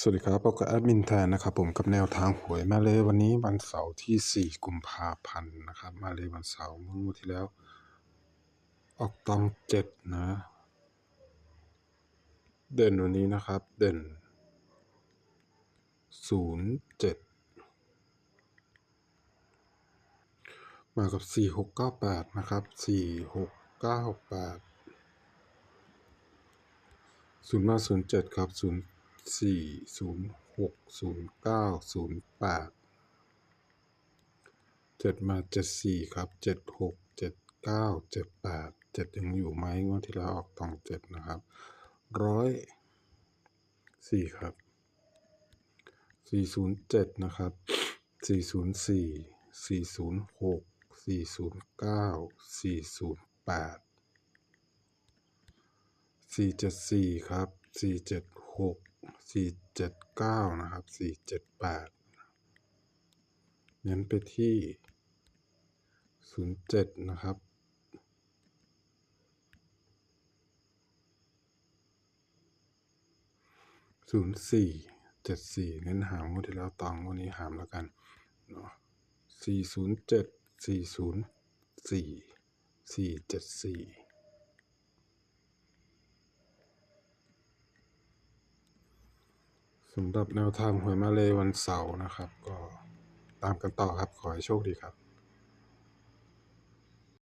สวัสดีครับพบกับแอดมินแทนนะครับผมกับแนวทางหวยมาเลยวันนี้วันเสาร์ที่ 4 กุมภาพันธ์นะครับ มาเลยวันเสาร์เมื่องวดที่แล้ว ออกตองเจ็ดนะ เด่นวันนี้นะครับ เด่นศูนย์เจ็ดมากับสี่หกเก้าแปดนะครับสี่หกเก้าแปดศูนย์มาศูนย์เจ็ดครับศูนย์ สี่ศูนย์หกศูนย์เก้าศูนย์แปดเจ็ดมาเจ็ดสี่ครับเจ็ดหกเจ็ดเก้าเจ็ดแปดเจ็ดยังอยู่ไหมงวดที่แล้วออกตองเจ็ดนะครับร้อยสี่ครับสี่ศูนย์เจ็ดนะครับสี่ศูนย์สี่สี่ศูนย์หกสี่ศูนย์เก้าสี่ศูนย์แปดสี่เจ็ดสี่ครับสี่เจ็ดหก สี่เจ็ดเก้านะครับสี่เจ็ดแปดเน้นไปที่ศูนย์เจ็ดนะครับศูนย์สี่เจ็ดสี่เน้นหางวันที่แล้วตองวันนี้หามแล้วกันเนาะสี่ศูนย์เจ็ดสี่ศูนย์สี่สี่เจ็ดสี่ สำหรับแนวทางหวยมาเลยวันเสาร์นะครับ ก็ตามกันต่อครับ ขอให้โชคดีครับ